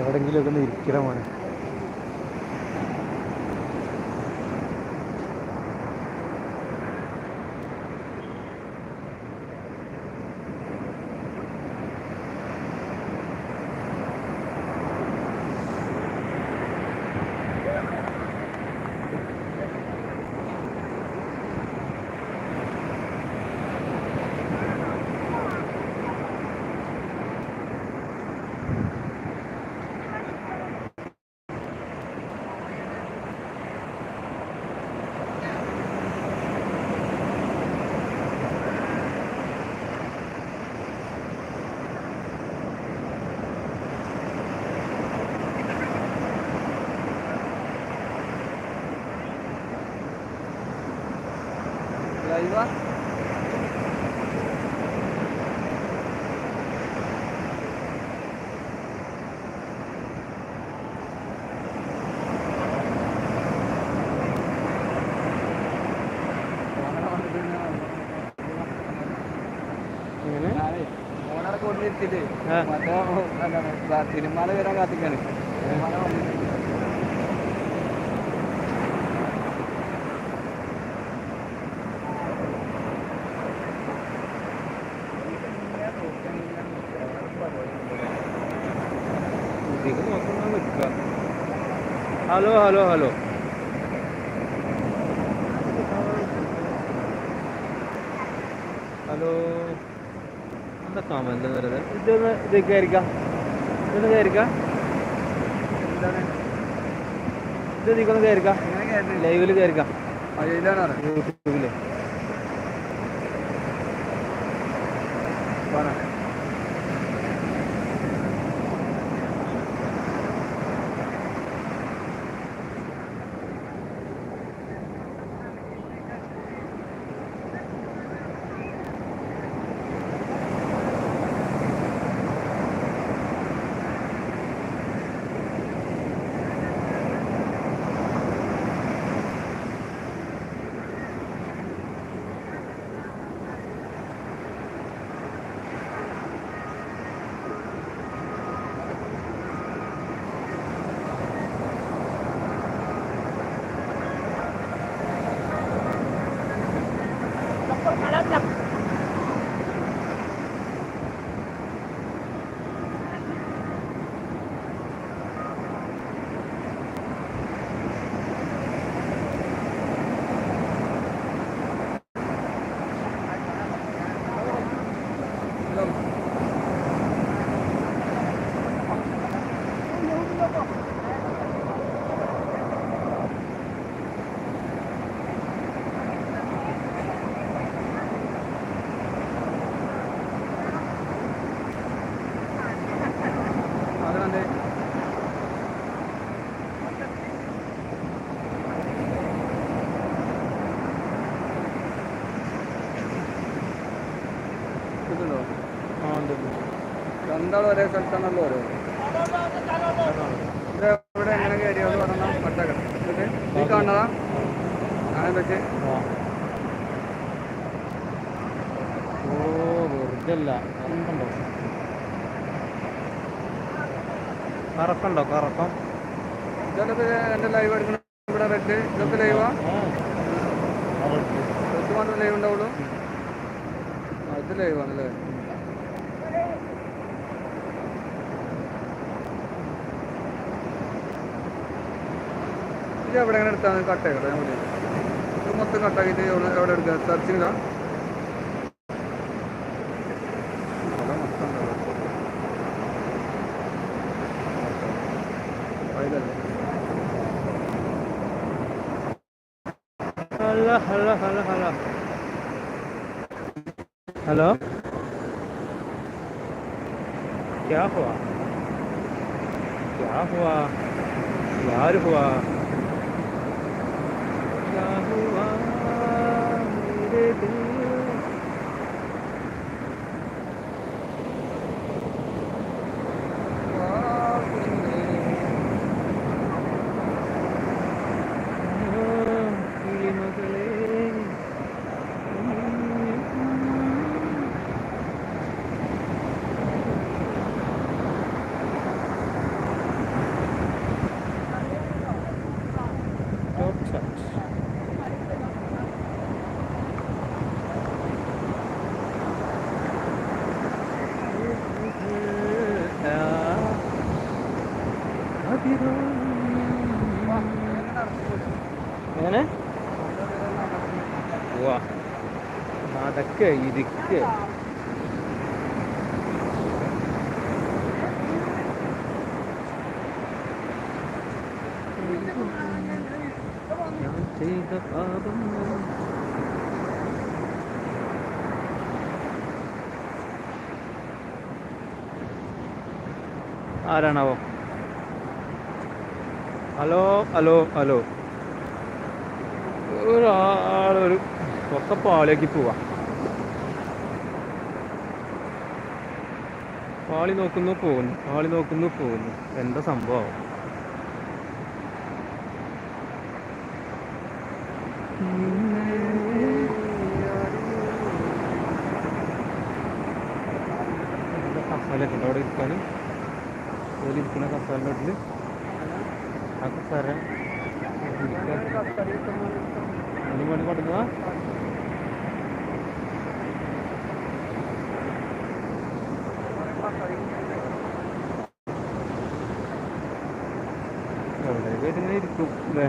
എവിടെങ്കിലും ഒക്കെ ഒന്ന് ഇരിക്കണം മോനെ. ലൈവാ എങ്ങനെ? ഓണറെ കൊണ്ടിരുത്തിട്ട്. മറ്റേ തിരുമാല വരാൻ കാത്തിക്കാണ് തിരുമാല വന്നിട്ട് ഇതിക്ക് നോക്കുന്ന നിൽക്കുക ഹലോ ഹലോ ഹലോ ഹലോ എന്താ കമന്റ് വരുന്നത് ഇതൊന്ന് ഇത് കയറിക്കാം ഇതൊന്ന് കയറിക്കാം ഇത് ഇതിക്കൊന്ന് കയറിക്കാം ലൈവിൽ കയറിക്കാം യൂട്യൂബിൽ. പറ അത് കണ്ടേ ഇതുണ്ടോ ആ ഉണ്ട് രണ്ടാളും ഒരേ സ്ഥലത്താണല്ലോ ഓരോ ഇത് ഇവിടെ എങ്ങനെ കയറിയത് പറഞ്ഞാൽ പട്ടകൾ ഇത് ഈ കാണുന്നതാ? അങ്ങനെ വെച്ച് ഓ വെറുതല്ല കറക്കണ്ടോ? കറക്കണ്ടോ? കറക്കം? ഇതൊക്കെ എന്റെ ലൈവ് എടുക്കണം ഇവിടെ റെഡ് ഇതൊക്കെ ലൈവാ മാത്രം ലൈവ് ഉണ്ടാവുള്ളൂ. ഇത് ലൈവാണല്ലേ ഇത് എവിടെ എങ്ങനെ എടുത്താൽ കട്ട് ചെയ്യണം ഞാൻ വിളിക്കാം ഇത് മൊത്തം കട്ടാക്കിയിട്ട് എവിടെ എവിടെ എടുക്കുക സെർച്ചിങ്ങിലാ അവിടെ മൊത്തം ഉണ്ടാവും. അതിലല്ലേ hello hello hello hello hello क्या हुआ क्या हुआ यार हुआ क्या हुआ मेरे दिल നടക്ക് ഇരിക്ക്. ഞാൻ ചെയ്ത പാപം ആരാണാവോ? Hello hello hello. ഒരാളൊരു ഒക്കെ പോവാം പോവാ. പാളി നോക്കുന്നു പോകുന്നു. പാളി നോക്കുന്നു പോകുന്നു. എന്താ സംഭവം? കസാലൊക്കെ ഉണ്ടോ അവിടെ ഇരിക്കാൻ അതിൽ ഇരിക്കുന്ന കസാലിന്റെ ആ കസാര എവിടെ വീട്ടിങ്ങനെ ഇരിക്കും അല്ലേ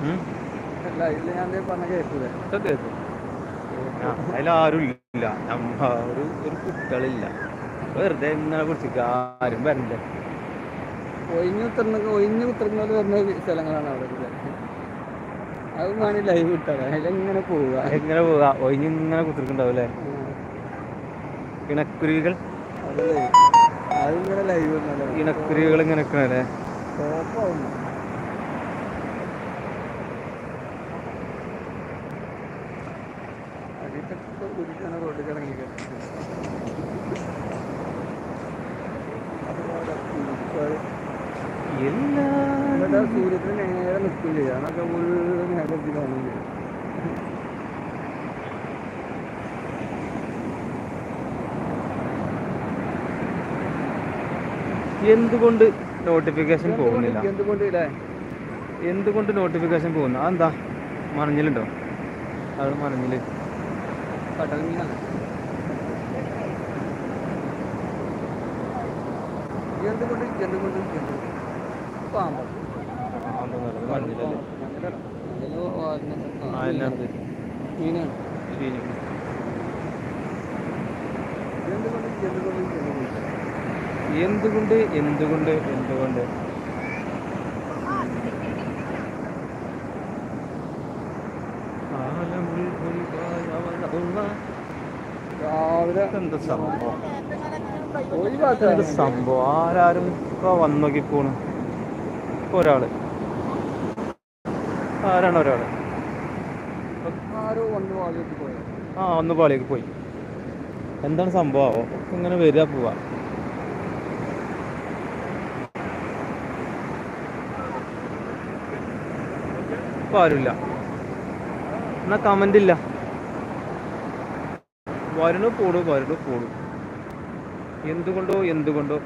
ഉം. അല്ല ഇതിൽ ഞാൻ എന്തേ പറഞ്ഞ കേൾക്കൂലേ ഇതൊക്കെ അതിലാരും ഇല്ല. നമ്മ ഒരു ഒരു കുട്ടികളില്ല. വെറുതെ ഇന്നലെ കുറിച്ച് ആരും വരണ്ടേ ഒഴിഞ്ഞു കുത്തിർന്ന ഒഴിഞ്ഞു കുത്തിർന്നത് വരുന്ന സ്ഥലങ്ങളാണ് അവിടെ. അത് വേണി ലൈവ് വിട്ടാൽ അതിലെങ്ങനെ പോവുക? എങ്ങനെ പോവുക? ഒഴിഞ്ഞിങ്ങനെ കുത്തിരിക്കുണ്ടാവും അല്ലേ ഇണക്കുരുവികൾ. അതിങ്ങനെ ലൈവ്. ഇണക്കുരുവികൾ ഇങ്ങനെ നിൽക്കണല്ലേ? റോഡിൽ നേരത്തിൽ കാണും ചെയ്യും എന്തുകൊണ്ട് നോട്ടിഫിക്കേഷൻ പോകുന്നില്ല? എന്തുകൊണ്ട് എന്തുകൊണ്ട് നോട്ടിഫിക്കേഷൻ പോകുന്നു? അതെന്താ മണഞ്ഞിലുണ്ടോ മണഞ്ഞിൽ കടൽ മീനാണ് എന്തുകൊണ്ട്? എന്തുകൊണ്ട്? എന്തുകൊണ്ട്? പാമ്പ് മഞ്ഞിലല്ലേ ആ അതിനകത്ത് മീനാണ് ചീഞ്ഞു. എന്തുകൊണ്ട് എന്തുകൊണ്ട് എന്തുകൊണ്ട്? രാവിലെ എന്താ സംഭവം? സംഭവം? ആരാരും ഇപ്പൊ വന്നു നോക്കി പോണ്. ഇപ്പൊ ഒരാൾ. വാളിയിട്ട് പോയത് ആ ഒന്ന് പാളിയൊക്കെ പോയി. എന്താണ് സംഭവം? ഇങ്ങനെ വരിക പോവാ ഇപ്പൊ ആരുമില്ല. എന്നാ കമന്റ് ഇല്ല. വരണു പോടും വരണു പോടും എന്തുകൊണ്ടോ എന്തുകൊണ്ടോ.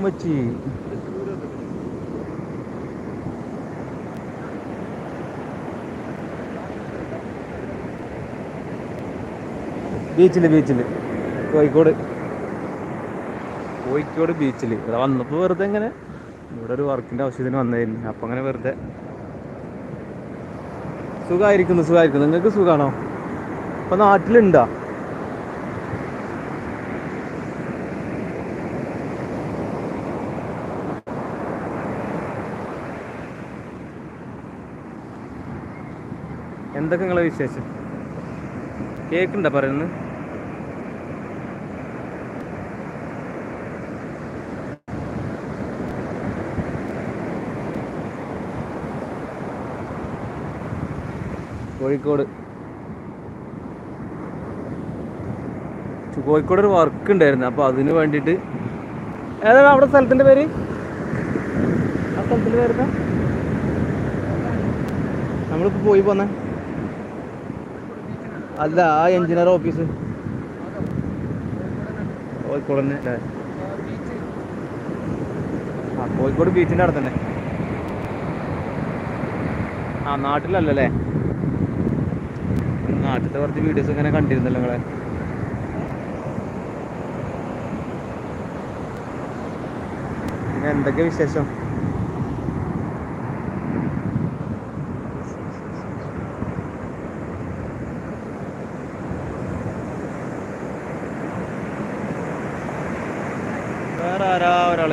ഉമ്മച്ചി ബീച്ചിൽ ബീച്ചിൽ. കോഴിക്കോട്. കോഴിക്കോട് ബീച്ചിൽ ഇവിടെ വന്നപ്പോൾ വെറുതെ ഇങ്ങനെ ഇവിടെ ഒരു വർക്കിന്റെ ആവശ്യത്തിന് വന്നതായിരുന്നു അപ്പം അങ്ങനെ വെറുതെ. സുഖമായിരിക്കുന്നു സുഖമായിരിക്കുന്നു നിങ്ങൾക്ക് സുഖമാണോ അപ്പൊ നാട്ടിലുണ്ടോ? എന്തൊക്കെ നിങ്ങളെ വിശേഷം? കേക്കുണ്ടോ പറയുന്നു കോഴിക്കോട്. കോഴിക്കോട് ഒരു വർക്ക് ഉണ്ടായിരുന്നു അപ്പോൾ അതിന് വേണ്ടിട്ട് ഏതാണ് അവിടെ സ്ഥലത്തിന്റെ പേര്? ആ സ്ഥലത്തിന്റെ പേര് നമ്മളിപ്പോൾ പോയി പോന്നെ. അല്ല ആ എഞ്ചിനീയർ ഓഫീസ് കോഴിക്കോട് തന്നെ അല്ലേ? ആ കോഴിക്കോട് ബീച്ചിന്റെ തന്നെ ആ നാട്ടിലല്ലേ നാട്ടിലത്തെ കുറച്ച് വീഡിയോസ് ഇങ്ങനെ കണ്ടിരുന്നല്ലോ നിങ്ങളെ. പിന്നെ എന്തൊക്കെ വിശേഷം വേറെ ആരാ ഒരാൾ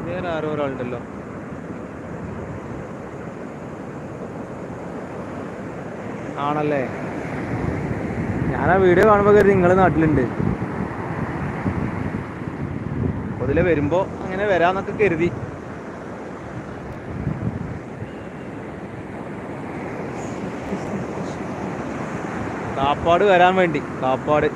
വേറെ ആരോ ഒരാളുണ്ടല്ലോ ആണല്ലേ ഞാൻ ആ വീഡിയോ കാണുമ്പോൾ കരുതി നിങ്ങൾ നാട്ടിലുണ്ട്. അതിലെ വരുമ്പോ അങ്ങനെ വരാന്നൊക്കെ കരുതി. കാപ്പാട് വരാൻ വേണ്ടി കാപ്പാട്.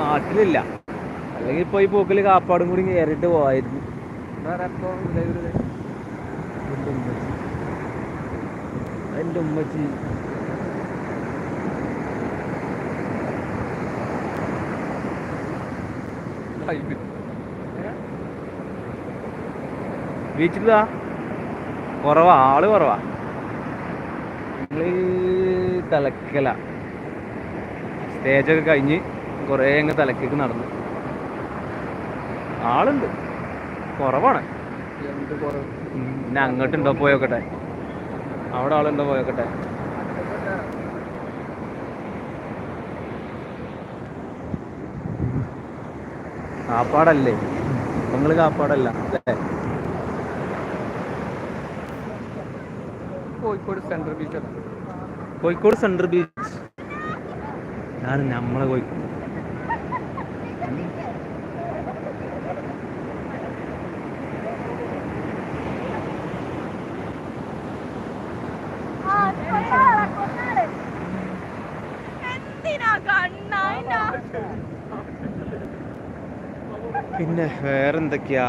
നാട്ടിലില്ല. അല്ലെങ്കിൽ പോയി പോക്കിൽ കാപ്പാടും കൂടി കയറിയിട്ട് പോവായിരുന്നു. ഉമ്മച്ചി. ബീച്ചിലാ കുറവാ ആൾ കുറവാ. നമ്മൾ തലക്കല. സ്റ്റേജൊക്കെ കഴിഞ്ഞ് കുറേ അങ്ങ് തലക്കേക്ക് നടന്നു. ആളുണ്ട്. കുറവാണ്. പിന്നെ അങ്ങോട്ടുണ്ടോ പോയോക്കട്ടെ. അവിടെ ആളുണ്ടോ പോയോക്കട്ടെ. കാപ്പാടല്ലേ? നിങ്ങൾ കാപ്പാടല്ല. അല്ലേ? Kozhikode central beach Kozhikode central beach. ഞാൻ നമ്മളെ കോഴിക്കോട്. പിന്നെ വേറെ എന്തൊക്കെയാ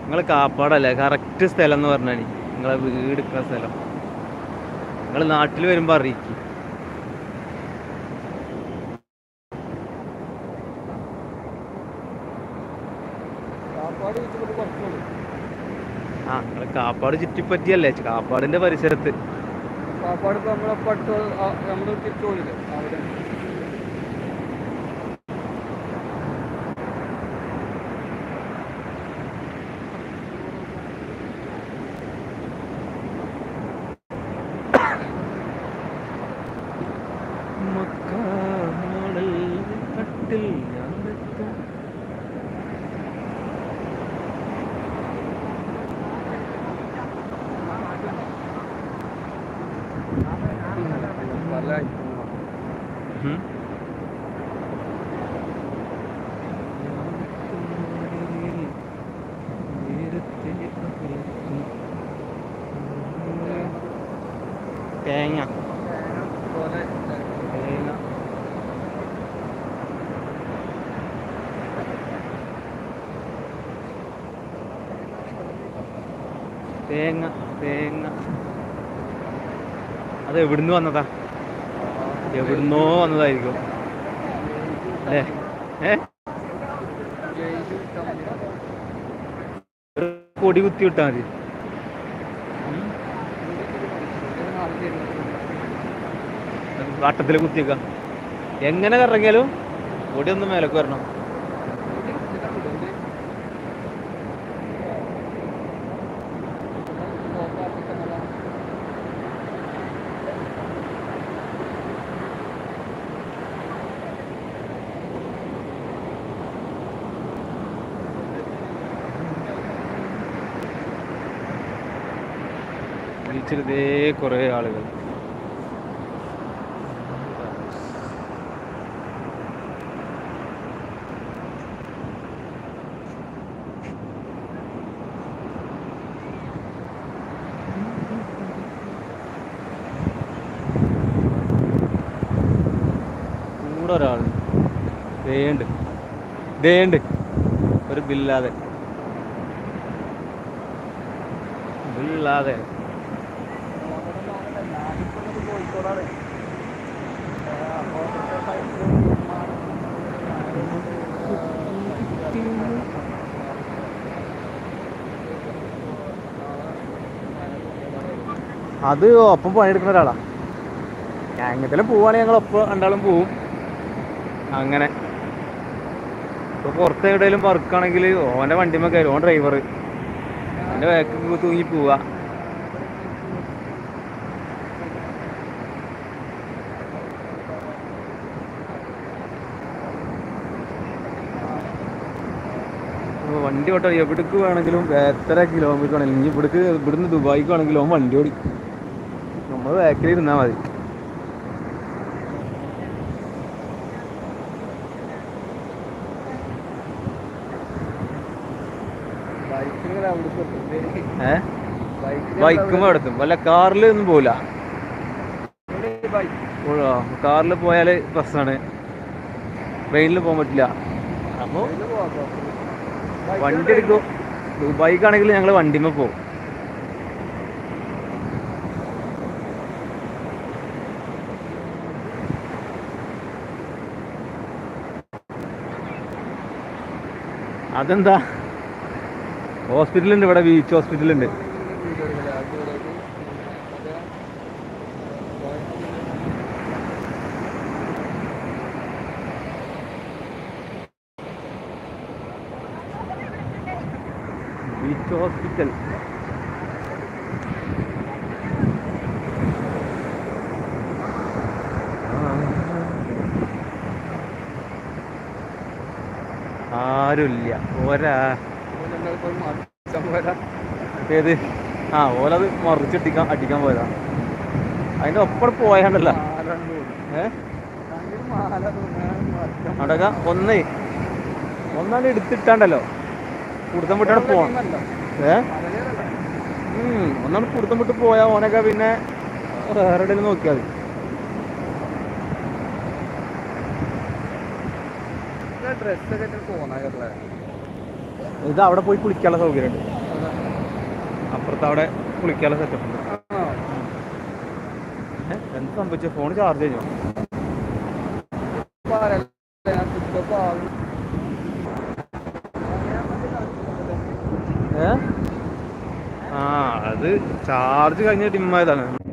നിങ്ങൾ കാപ്പാടല്ലേ കറക്റ്റ് സ്ഥലം എന്ന് പറഞ്ഞാൽ നിങ്ങളെ വീട് എടുക്കുന്ന സ്ഥലം നിങ്ങൾ നാട്ടിൽ വരുമ്പോൾ അറിയിക്കും ആ നിങ്ങൾ കാപ്പാട് ചുറ്റിപ്പറ്റിയല്ലേ? കാപ്പാടിന്റെ പരിസരത്ത്. കാപ്പാട് നമ്മളെ പട്ടു നമ്മൾ തിരിച്ചു അവിടെ. still തേങ്ങ തേങ്ങ. അത് എവിടുന്ന് വന്നതാ? എവിടുന്നോ വന്നതായിരിക്കും. അല്ലേ? ഏ? കൊടി കുത്തി വിട്ടാ മതി. വട്ടത്തിൽ കുത്തിയേക്കാം. എങ്ങനെ കറങ്ങിയാലും കൊടിയൊന്നും മേലക്ക് വരണം. ബീച്ചിൽ ഇതേ കുറേ ആളുകൾ കൂടെ ഒരാൾ ദേണ്ട് ദേണ്ട് ഒരു ബില്ലാതെ ബില്ലാതെ അത് ഒപ്പം പണിയെടുക്കുന്ന ഒരാളാ. എങ്ങനെങ്കിലും പോവാണെങ്കിൽ ഞങ്ങൾ ഒപ്പം രണ്ടാളും പോവും. അങ്ങനെ. ഇപ്പൊ പുറത്ത് എവിടെയെങ്കിലും വർക്കാണെങ്കിൽ ഓന്റെ വണ്ടിമ്മ കയറും ഓൻ ഡ്രൈവർ എന്റെ ബാക്കിൽ തൂങ്ങി പോവാ ഇപ്പൊ വണ്ടി ഓട്ടോ എവിടേക്ക് വേണമെങ്കിലും എത്ര കിലോമീറ്റർ ആണെങ്കിലും ഇനി ഇവിടേക്ക് ഇവിടുന്ന് ദുബായിക്ക് വേണമെങ്കിലും അവൻ വണ്ടി ഓടി. നമ്മൾ ബാക്കിൽ ഇരുന്നാൽ മതി. ബൈക്കും എടുത്തും വല്ല കാറിൽ ഒന്നും പോവില്ല കാറിൽ പോയാൽ പ്രശ്നമാണ് ട്രെയിനിൽ പോകാൻ പറ്റില്ല. അപ്പോൾ. വണ്ടി എടുക്കും. ദുബായിക്കാണെങ്കിൽ ഞങ്ങൾ വണ്ടിമേ പോകും അതെന്താ? ഹോസ്പിറ്റലുണ്ട് ഇവിടെ ബീച്ച് ഹോസ്പിറ്റലുണ്ട്. ബീച്ച് ഹോസ്പിറ്റൽ ആരുമില്ല ഒരാ. ഏത്? ആ ഓലത് മറിച്ചിട്ടിക്കാൻ അടിക്കാൻ പോയതാ. അതിന്റെ ഒപ്പം പോയാണ്ടല്ല. തോന്നുന്നു. ഒന്നേ. ഒന്നാണ്ട് എടുത്തിട്ടാണ്ടല്ലോ. കുടുത്തം വിട്ടാണ് ടീമല്ല. ഏ? ഒന്നാണ് കുടുത്തം വിട്ട് പോയാ ഓനൊക്കെ പിന്നെ വേറെ നോക്കിയാൽ മതി. ഇത് അവിടെ പോയി കുളിക്കാനുള്ള സൗകര്യം ഉണ്ട് അപ്പുറത്ത് അവിടെ കുളിക്കാനുള്ള സെറ്റപ്പ് ഉണ്ട്. എന്ത് സംഭവിച്ചു? ഫോൺ ചാർജ് കഴിഞ്ഞോ ഏ ആ അത് ചാർജ് കഴിഞ്ഞ ഡിമ്മായതാണ്